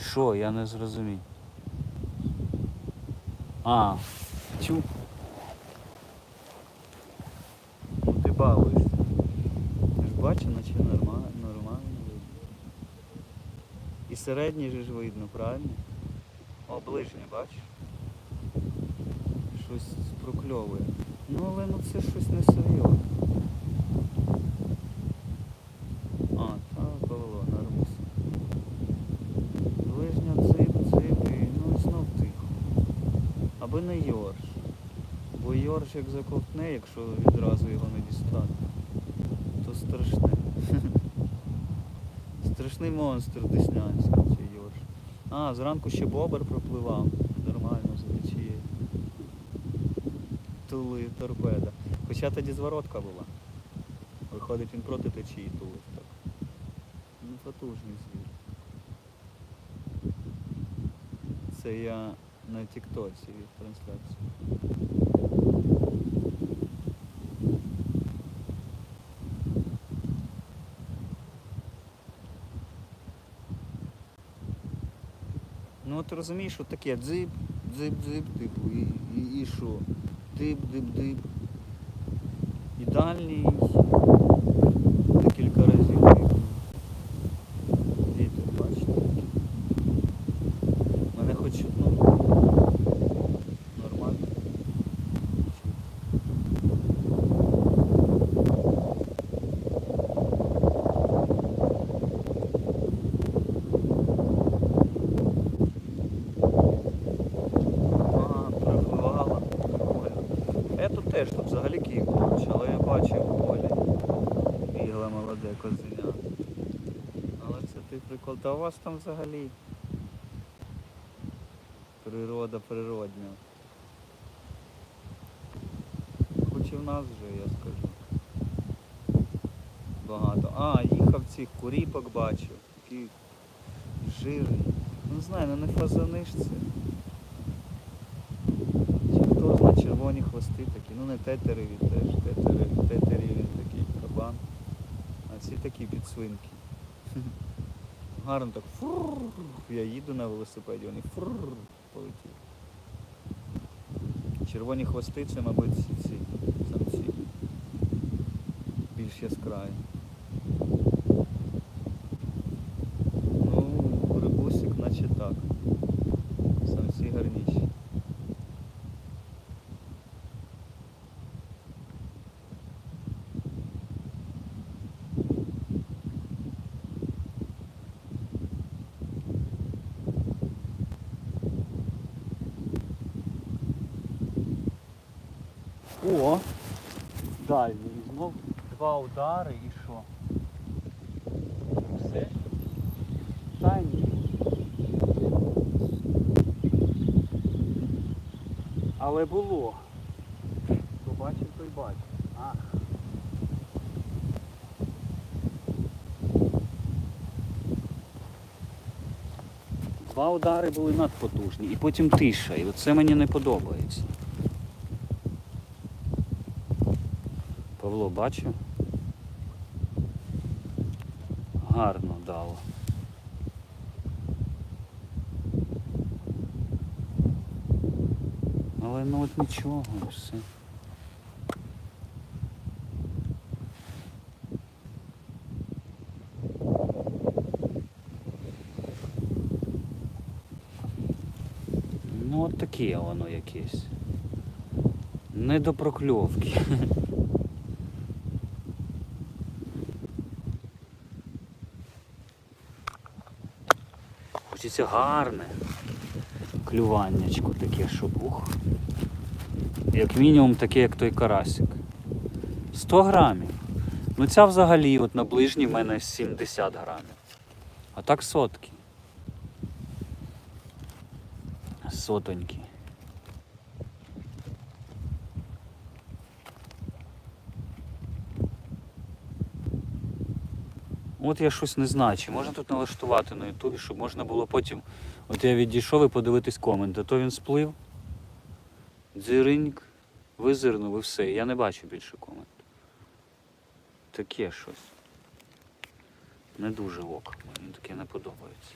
Що, я не зрозумів. А, чу. Ну ти балуєшся. Ти ж бачиш, наче нормально, нормально видно. І середній же ж видно, правильно? О, ближнє, бачиш? Щось прокльовує. Ну але ну це щось не. А, та Павло, нормус. Ближня дзип, дзип і ну і знов тихо. Аби не Йорш. Бо Йорш як заковтне, якщо відразу його не дістати, то страшне. Страшний монстр деснянський цей Йорш. А, зранку ще бобер пропливав. Нормально за течією. Тули торпеда. Хоча тоді зворотка була. Виходить, він проти течії тулив так. Ну, потужний звір. Це я на Тіктоці від трансляції. Ну от розумієш, що таке дзип, дзип, дзип, типу, і, і, і що? Дип, дип, дип. І дальній декілька разів типу. Вітер, бачите? Мене хоч ну, нормально. Ага, припливала. Прикольно. Я тут теж тут взагалі поруч, але я бачив полі. Бігла молоде козеня. Але це ти прикол. Та у вас там взагалі природа природня. Хоч і в нас вже, я скажу. Багато. А, їхав цих куріпок бачив. Такі жирні. Не знаю, ну не фазани ж це. Чи хто знає, червоні хвости такі, ну не тетереві теж, тетери, тетереві він такий кабан. А ці такі підсвинки. Гарно так фурр. Я їду на велосипеді, вони фурр полетіли. Червоні хвости це, мабуть, ці самці. Більш яскраві. Ну, рибусик наче так. Самці гарніші. О! Дальній знов два удари і що? Все? Та ні. Але було. Хто бачив, той бачив. Ах. Два удари були надпотужні і потім тиша. І оце мені не подобається. Павло бачив? Гарно дало. Але ну от нічого, все. Ну от таке воно якесь. Не до прокльовки. Хочеться гарне клюваннячко таке, щоб ух. Як мінімум таке, як той карасик. 100 грамів. Ну ця взагалі от на ближній в мене 70 грамів. А так сотки. Сотоньки. От я щось не знаю, чи можна тут налаштувати на ютубі, щоб можна було потім. От я відійшов і подивитись коменти. То він сплив, дзириньк, визирнув і все. Я не бачу більше комент. Таке щось. Не дуже ок, мені таке не подобається.